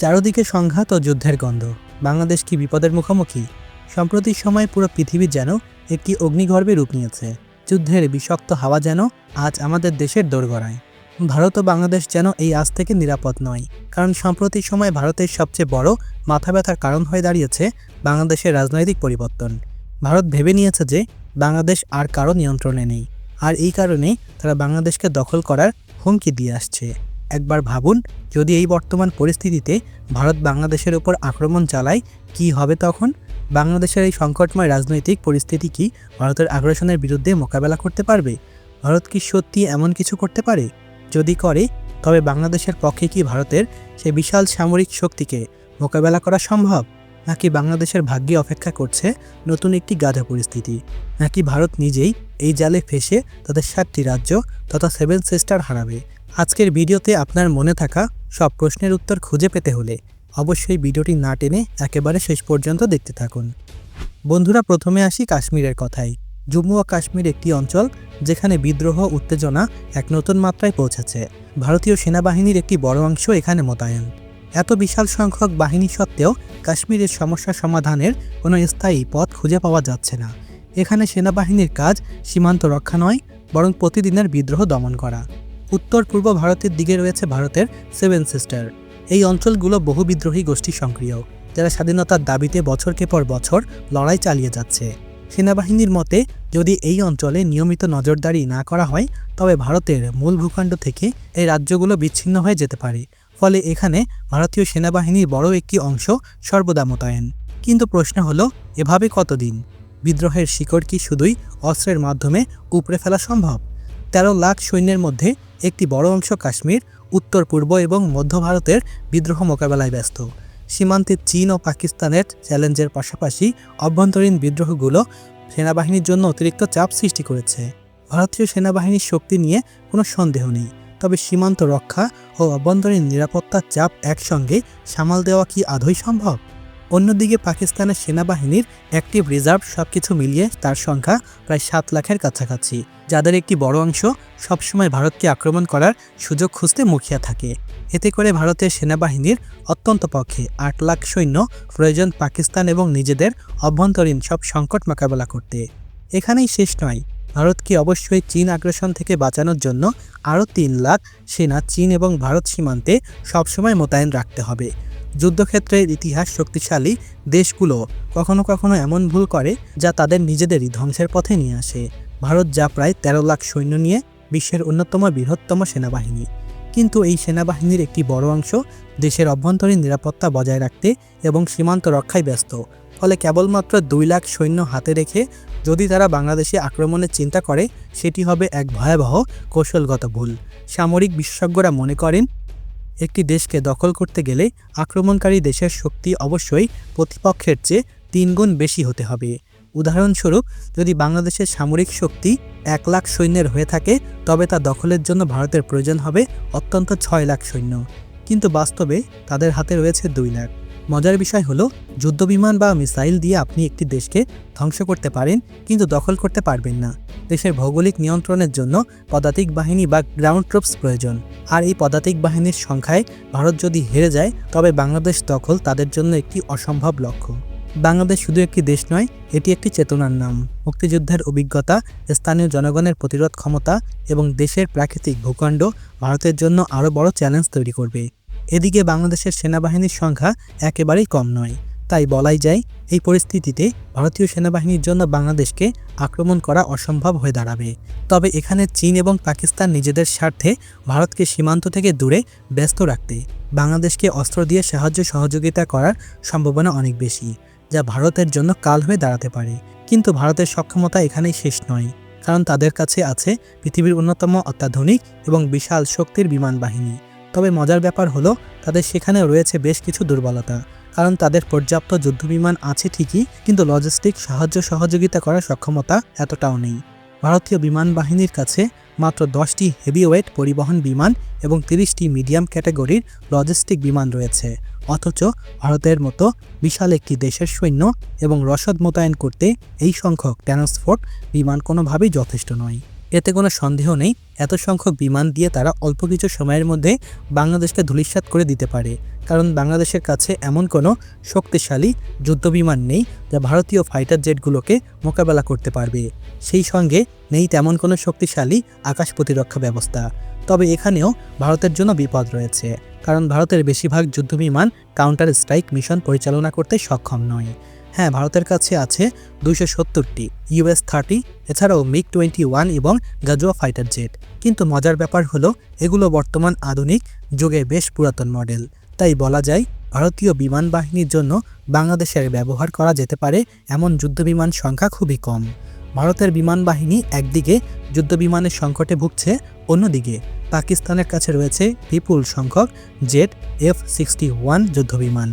চারদিকে সংঘাত ও যুদ্ধের গন্ধ। বাংলাদেশ কি বিপদের মুখোমুখি? সম্প্রতি সময় পুরো পৃথিবী যেন একটি অগ্নিগর্ভে রূপ নিয়েছে। যুদ্ধের বিষাক্ত হাওয়া যেন আজ আমাদের দেশের দোরগড়ায়। ভারত ও বাংলাদেশ যেন এই আজ থেকে নিরাপদ নয়। কারণ সম্প্রতি সময় ভারতের সবচেয়ে বড় মাথা ব্যথার কারণ হয়ে দাঁড়িয়েছে বাংলাদেশের রাজনৈতিক পরিবর্তন। ভারত ভেবে নিয়েছে যে বাংলাদেশ আর কারও নিয়ন্ত্রণে নেই। আর এই কারণেই তারা বাংলাদেশকে দখল করার হুমকি দিয়ে আসছে। একবার ভাবুন, যদি এই বর্তমান পরিস্থিতিতে ভারত বাংলাদেশের ওপর আক্রমণ চালায়, কি হবে তখন? বাংলাদেশের এই সংকটময় রাজনৈতিক পরিস্থিতি কি ভারতের আগ্রাসনের বিরুদ্ধে মোকাবেলা করতে পারবে? ভারত কি সত্যি এমন কিছু করতে পারে? যদি করে, তবে বাংলাদেশের পক্ষে কি ভারতের সেই বিশাল সামরিক শক্তিকে মোকাবেলা করা সম্ভব? নাকি বাংলাদেশের ভাগ্যে অপেক্ষা করছে নতুন একটি গাধা পরিস্থিতি? নাকি ভারত নিজেই এই জালে ফেসে তাদের সাতটি রাজ্য তথা সেভেন সিস্টার হারাবে? আজকের ভিডিওতে আপনার মনে থাকা সব প্রশ্নের উত্তর খুঁজে পেতে হলে অবশ্যই ভিডিওটি না টেনে একেবারে শেষ পর্যন্ত দেখতে থাকুন। বন্ধুরা, প্রথমে আসি কাশ্মীরের কথায়। জম্মু ও কাশ্মীর একটি অঞ্চল যেখানে বিদ্রোহ, উত্তেজনা এক নতুন মাত্রায় পৌঁছেছে। ভারতীয় সেনাবাহিনীর একটি বড় অংশ এখানে মোতায়েন। এত বিশাল সংখ্যক বাহিনী সত্ত্বেও কাশ্মীরের সমস্যা সমাধানের কোনো স্থায়ী পথ খুঁজে পাওয়া যাচ্ছে না। এখানে সেনাবাহিনীর কাজ সীমান্ত রক্ষা নয়, বরং প্রতিদিনের বিদ্রোহ দমন করা। উত্তর পূর্ব ভারতের দিকে রয়েছে ভারতের সেভেন সিস্টার এই অঞ্চলগুলো বহু বিদ্রোহী গোষ্ঠী সক্রিয়, যারা স্বাধীনতার দাবিতে বছরকে পর বছর লড়াই চালিয়ে যাচ্ছে। সেনাবাহিনীর মতে, যদি এই অঞ্চলে নিয়মিত নজরদারি না করা হয়, তবে ভারতের মূল ভূখণ্ড থেকে এই রাজ্যগুলো বিচ্ছিন্ন হয়ে যেতে পারে। ফলে এখানে ভারতীয় সেনাবাহিনীর বড় একটি অংশ সর্বদা মোতায়েন। কিন্তু প্রশ্ন হলো, এভাবে কতদিন? বিদ্রোহের শিকড় কি শুধুই অস্ত্রের মাধ্যমে উপড়ে ফেলা সম্ভব? তেরো লাখ সৈন্যের মধ্যে একটি বড় অংশ কাশ্মীর, উত্তর পূর্ব এবং মধ্য ভারতের বিদ্রোহ মোকাবেলায় ব্যস্ত। সীমান্তে চীন ও পাকিস্তানের চ্যালেঞ্জের পাশাপাশি অভ্যন্তরীণ বিদ্রোহগুলো সেনাবাহিনীর জন্য অতিরিক্ত চাপ সৃষ্টি করেছে। ভারতীয় সেনাবাহিনীর শক্তি নিয়ে কোনো সন্দেহ নেই, তবে সীমান্ত রক্ষা ও অভ্যন্তরীণ নিরাপত্তার চাপ একসঙ্গে সামাল দেওয়া কি আদৌ সম্ভব? অন্যদিকে পাকিস্তানের সেনাবাহিনীর অ্যাক্টিভ রিজার্ভ সবকিছু মিলিয়ে তার সংখ্যা প্রায় সাত লাখের কাছাকাছি, যাদের একটি বড় অংশ সবসময় ভারতকে আক্রমণ করার সুযোগ খুঁজতে মুখিয়া থাকে। এতে করে ভারতের সেনাবাহিনীর অত্যন্ত পক্ষে আট লাখ সৈন্য প্রয়োজন পাকিস্তান এবং নিজেদের অভ্যন্তরীণ সব সংকট মোকাবেলা করতে। এখানেই শেষ নয়, ভারতকে অবশ্যই চীন আগ্রাসন থেকে বাঁচানোর জন্য আরও তিন লাখ সেনা চীন এবং ভারত সীমান্তে সবসময় মোতায়েন রাখতে হবে। যুদ্ধক্ষেত্রের ইতিহাস শক্তিশালী দেশগুলো কখনো কখনো এমন ভুল করে যা তাদের নিজেদেরই ধ্বংসের পথে নিয়ে আসে। ভারত যা প্রায় তেরো লাখ সৈন্য নিয়ে বিশ্বের অন্যতম বৃহত্তম সেনাবাহিনী। কিন্তু এই সেনাবাহিনীর একটি বড় অংশ দেশের অভ্যন্তরীণ নিরাপত্তা বজায় রাখতে এবং সীমান্ত রক্ষায় ব্যস্ত। ফলে কেবলমাত্র দুই লাখ সৈন্য হাতে রেখে যদি তারা বাংলাদেশে আক্রমণের চিন্তা করে, সেটি হবে এক ভয়াবহ কৌশলগত ভুল। সামরিক বিশেষজ্ঞরা মনে করেন একটি দেশকে দখল করতে গেলে আক্রমণকারী দেশের শক্তি অবশ্যই প্রতিপক্ষের চেয়ে তিনগুণ বেশি হতে হবে। উদাহরণস্বরূপ, যদি বাংলাদেশের সামরিক শক্তি এক লাখ সৈন্যের হয়ে থাকে, তবে তা দখলের জন্য ভারতের প্রয়োজন হবে অত্যন্ত ছয় লাখ সৈন্য। কিন্তু বাস্তবে তাদের হাতে রয়েছে দুই লাখ। মজার বিষয় হলো, যুদ্ধবিমান বা মিসাইল দিয়ে আপনি একটি দেশকে ধ্বংস করতে পারেন, কিন্তু দখল করতে পারবেন না। দেশের ভৌগোলিক নিয়ন্ত্রণের জন্য পদাতিক বাহিনী বা গ্রাউন্ড ট্রুপস প্রয়োজন। আর এই পদাতিক বাহিনীর সংখ্যায় ভারত যদি হেরে যায়, তবে বাংলাদেশ দখল তাদের জন্য একটি অসম্ভব লক্ষ্য। বাংলাদেশ শুধু একটি দেশ নয়, এটি একটি চেতনার নাম। মুক্তিযুদ্ধের অভিজ্ঞতা, স্থানীয় জনগণের প্রতিরোধ ক্ষমতা এবং দেশের প্রাকৃতিক ভূখণ্ড ভারতের জন্য আরও বড় চ্যালেঞ্জ তৈরি করবে। এদিকে বাংলাদেশের সেনাবাহিনীর সংখ্যা একেবারেই কম নয়। তাই বলাই যায়, এই পরিস্থিতিতে ভারতীয় সেনাবাহিনীর জন্য বাংলাদেশকে আক্রমণ করা অসম্ভব হয়ে দাঁড়াবে। তবে এখানে চীন এবং পাকিস্তান নিজেদের স্বার্থে ভারতকে সীমান্ত থেকে দূরে ব্যস্ত রাখতে, বাংলাদেশকে অস্ত্র দিয়ে সাহায্য সহযোগিতা করার সম্ভাবনা অনেক বেশি, যা ভারতের জন্য কাল হয়ে দাঁড়াতে পারে। কিন্তু ভারতের সক্ষমতা এখানেই শেষ নয়, কারণ তাদের কাছে আছে পৃথিবীর অন্যতম অত্যাধুনিক এবং বিশাল শক্তির বিমান বাহিনী। তবে মজার ব্যাপার হলো, তাদের সেখানে রয়েছে বেশ কিছু দুর্বলতা। কারণ তাদের পর্যাপ্ত যুদ্ধবিমান আছে ঠিকই, কিন্তু লজিস্টিক সাহায্য সহযোগিতা করার সক্ষমতা এতটাও নেই। ভারতীয় বিমান বাহিনীর কাছে মাত্র দশটি হেভিওয়েট পরিবহন বিমান এবং তিরিশটি মিডিয়াম ক্যাটাগরির লজিস্টিক বিমান রয়েছে। অথচ ভারতের মতো বিশাল একটি দেশের সৈন্য এবং রসদ মোতায়েন করতে এই সংখ্যক ট্রান্সপোর্ট বিমান কোনোভাবেই যথেষ্ট নয়। এতে কোনো সন্দেহ নেই। এত সংখ্যক বিমান দিয়ে তারা অল্প কিছু সময়ের মধ্যে বাংলাদেশকে ধূলিসাৎ করে দিতে পারে। কারণ বাংলাদেশের কাছে এমন কোনো শক্তিশালী যুদ্ধবিমান নেই যা ভারতীয় ফাইটার জেটগুলোকে মোকাবেলা করতে পারবে। সেই সঙ্গে নেই তেমন কোনো শক্তিশালী আকাশ প্রতিরক্ষা ব্যবস্থা। তবে এখানেও ভারতের জন্য বিপদ রয়েছে। কারণ ভারতের বেশিরভাগ যুদ্ধবিমান কাউন্টার স্ট্রাইক মিশন পরিচালনা করতে সক্ষম নয়। হ্যাঁ ভারতের কাছে আছে দুইশো সত্তরটি ইউএস থার্টি, এছাড়াও মিগ টোয়েন্টি ওয়ান এবং গাজুয়া ফাইটার জেট। কিন্তু মজার ব্যাপার হলো, এগুলো বর্তমান আধুনিক যুগে বেশ পুরাতন মডেল। তাই বলা যায়, ভারতীয় বিমান বাহিনীর জন্য বাংলাদেশের ব্যবহার করা যেতে পারে এমন যুদ্ধবিমান সংখ্যা খুবই কম। ভারতের বিমান বাহিনী একদিকে যুদ্ধবিমানের সংকটে ভুগছে, অন্যদিকে পাকিস্তানের কাছে রয়েছে বিপুল সংখ্যক জেট এফ সিক্সটি ওয়ান যুদ্ধবিমান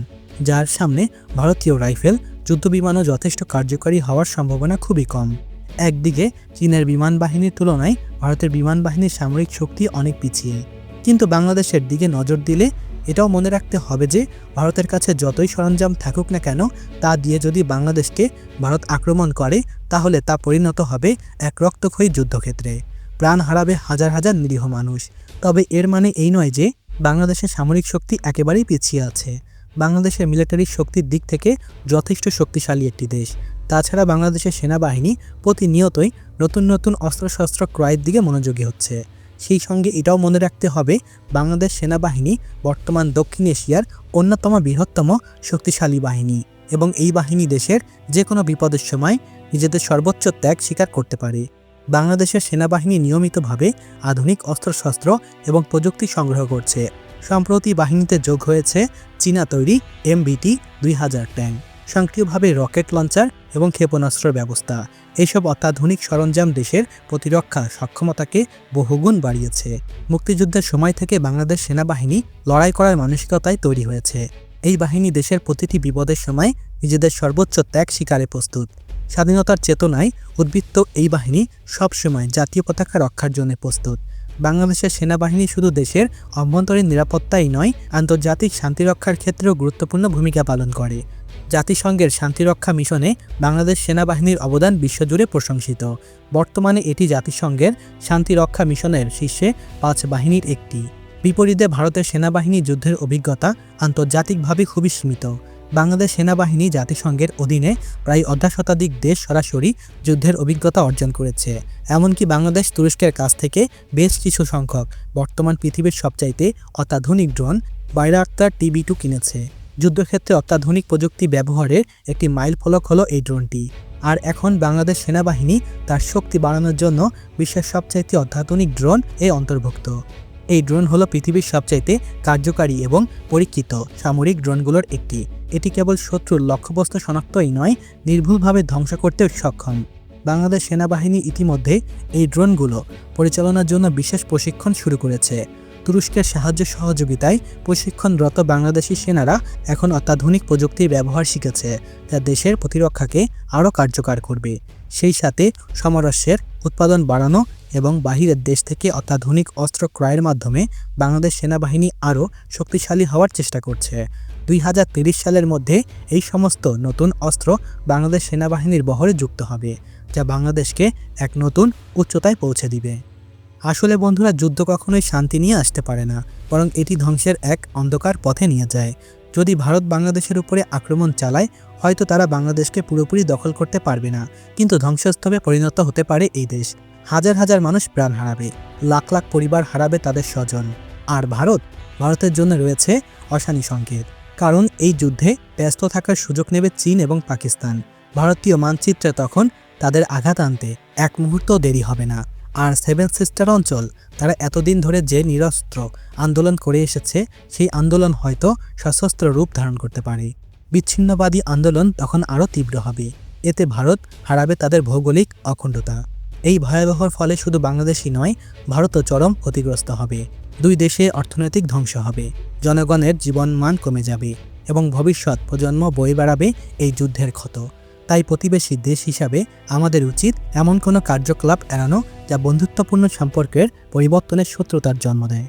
যার সামনে ভারতীয় রাইফেল যুদ্ধবিমানও যথেষ্ট কার্যকরী হওয়ার সম্ভাবনা খুবই কম। একদিকে, চীনের বিমান বাহিনীর তুলনায় ভারতের বিমান বাহিনীর সামরিক শক্তি অনেক পিছিয়ে। কিন্তু বাংলাদেশের দিকে নজর দিলে এটাও মনে রাখতে হবে যে, ভারতের কাছে যতই সরঞ্জাম থাকুক না কেন, তা দিয়ে যদি বাংলাদেশকে ভারত আক্রমণ করে, তাহলে তা পরিণত হবে এক রক্তক্ষয়ী যুদ্ধক্ষেত্রে। প্রাণ হারাবে হাজার হাজার নিরীহ মানুষ। তবে এর মানে এই নয় যে, বাংলাদেশের সামরিক শক্তি একেবারেই পিছিয়ে আছে। বাংলাদেশের মিলিটারি শক্তির দিক থেকে যথেষ্ট শক্তিশালী একটি দেশ। তাছাড়া বাংলাদেশের সেনাবাহিনী প্রতিনিয়তই নতুন নতুন অস্ত্রশস্ত্র ক্রয়ের দিকে মনোযোগী হচ্ছে। সেই সঙ্গে এটাও মনে রাখতে হবে, বাংলাদেশ সেনাবাহিনী বর্তমান দক্ষিণ এশিয়ার অন্যতম বৃহত্তম শক্তিশালী বাহিনী এবং এই বাহিনী দেশের যে কোনো বিপদের সময় নিজেদের সর্বোচ্চ ত্যাগ স্বীকার করতে পারে। বাংলাদেশের সেনাবাহিনী নিয়মিতভাবে আধুনিক অস্ত্রশস্ত্র এবং প্রযুক্তি সংগ্রহ করছে। সম্প্রতি বাহিনীতে যোগ হয়েছে চীনা তৈরি এমবিটি দুই হাজার ট্যাঙ্ক, সক্রিয়ভাবে রকেট লঞ্চার এবং ক্ষেপণাস্ত্র ব্যবস্থা। এইসব অত্যাধুনিক সরঞ্জাম দেশের প্রতিরক্ষা সক্ষমতাকে বহুগুণ বাড়িয়েছে। মুক্তিযুদ্ধের সময় থেকে বাংলাদেশ সেনাবাহিনী লড়াই করার মানসিকতায় তৈরি হয়েছে। এই বাহিনী দেশের প্রতিটি বিপদের সময় নিজেদের সর্বোচ্চ ত্যাগ শিকারে প্রস্তুত। স্বাধীনতার চেতনায় উদ্বৃত্ত এই বাহিনী সবসময় জাতীয় পতাকা রক্ষার জন্য প্রস্তুত। বাংলাদেশের সেনাবাহিনী শুধু দেশের অভ্যন্তরীণ নিরাপত্তাই নয়, আন্তর্জাতিক শান্তিরক্ষার ক্ষেত্রেও গুরুত্বপূর্ণ ভূমিকা পালন করে। জাতিসংঘের শান্তিরক্ষা মিশনে বাংলাদেশ সেনাবাহিনীর অবদান বিশ্বজুড়ে প্রশংসিত। বর্তমানে এটি জাতিসংঘের শান্তিরক্ষা মিশনের শীর্ষে পাঁচ বাহিনীর একটি। বিপরীতে ভারতের সেনাবাহিনী যুদ্ধের অভিজ্ঞতা আন্তর্জাতিকভাবে খুবই সীমিত। বাংলাদেশ সেনাবাহিনী জাতিসংঘের অধীনে প্রায় অর্ধশতাধিক দেশ সরাসরি যুদ্ধের অভিজ্ঞতা অর্জন করেছে। এমনকি বাংলাদেশ তুরস্কের কাছ থেকে বেশ কিছু সংখ্যক, বর্তমান পৃথিবীর সবচাইতে অত্যাধুনিক ড্রোন বাইরাক্তার টিবি টু কিনেছে। যুদ্ধক্ষেত্রে অত্যাধুনিক প্রযুক্তি ব্যবহারের একটি মাইল ফলক হলো এই ড্রোনটি। আর এখন বাংলাদেশ সেনাবাহিনী তার শক্তি বাড়ানোর জন্য বিশ্বের সবচাইতে অত্যাধুনিক ড্রোন এ অন্তর্ভুক্ত। এই ড্রোন হলো পৃথিবীর সবচাইতে কার্যকারী এবং পরীক্ষিত সামরিক ড্রোনগুলোর একটি। এটি কেবল শত্রুর লক্ষ্যবস্তু শনাক্তই নয়, নির্ভুলভাবে ধ্বংস করতেও সক্ষম। বাংলাদেশ সেনাবাহিনী ইতিমধ্যে এই ড্রোনগুলো পরিচালনার জন্য বিশেষ প্রশিক্ষণ শুরু করেছে। তুরস্কের সাহায্য সহযোগিতায় প্রশিক্ষণরত বাংলাদেশি সেনারা এখন অত্যাধুনিক প্রযুক্তির ব্যবহার শিখেছে, যা দেশের প্রতিরক্ষাকে আরও কার্যকর করবে। সেই সাথে সমরস্যের উৎপাদন বাড়ানো এবং বাহিরের দেশ থেকে অত্যাধুনিক অস্ত্র ক্রয়ের মাধ্যমে বাংলাদেশ সেনাবাহিনী আরও শক্তিশালী হওয়ার চেষ্টা করছে। দুই সালের মধ্যে এই সমস্ত নতুন অস্ত্র বাংলাদেশ সেনাবাহিনীর বহরে যুক্ত হবে, যা বাংলাদেশকে এক নতুন উচ্চতায় পৌঁছে দিবে। আসলে বন্ধুরা, যুদ্ধ কখনোই শান্তি নিয়ে আসতে পারে না, বরং এটি ধ্বংসের এক অন্ধকার পথে নিয়ে যায়। যদি ভারত বাংলাদেশের উপরে আক্রমণ চালায়, হয়তো তারা বাংলাদেশকে পুরোপুরি দখল করতে পারবে না। কিন্তু ধ্বংসস্তূপে পরিণত হতে পারে এই দেশ। হাজার হাজার মানুষ প্রাণ হারাবে। লাখ লাখ পরিবার হারাবে তাদের স্বজন। আর ভারত, ভারতের জন্য রয়েছে অশানি সংকেত। কারণ এই যুদ্ধে ব্যস্ত থাকার সুযোগ নেবে চীন এবং পাকিস্তান। ভারতীয় মানচিত্রে তখন তাদের আঘাত আনতে এক মুহূর্তও দেরি হবে না। আর সেভেন সিস্টার অঞ্চল, তারা এতদিন ধরে যে নিরস্ত্র আন্দোলন করে এসেছে, সেই আন্দোলন হয়তো সশস্ত্র রূপ ধারণ করতে পারে। বিচ্ছিন্নবাদী আন্দোলন তখন আরও তীব্র হবে। এতে ভারত হারাবে তাদের ভৌগোলিক অখণ্ডতা। এই ভয়াবহর ফলে শুধু বাংলাদেশই নয়, ভারতও চরম ক্ষতিগ্রস্ত হবে। দুই দেশে অর্থনৈতিক ধ্বংস হবে। জনগণের জীবনমান কমে যাবে এবং ভবিষ্যৎ প্রজন্ম বয়ে বেড়াবে এই যুদ্ধের ক্ষত। তাই প্রতিবেশী দেশ হিসাবে আমাদের উচিত এমন কোনো কার্যকলাপ এড়ানো যা বন্ধুত্বপূর্ণ সম্পর্কের পরিবর্তনের শত্রুতার জন্ম দেয়।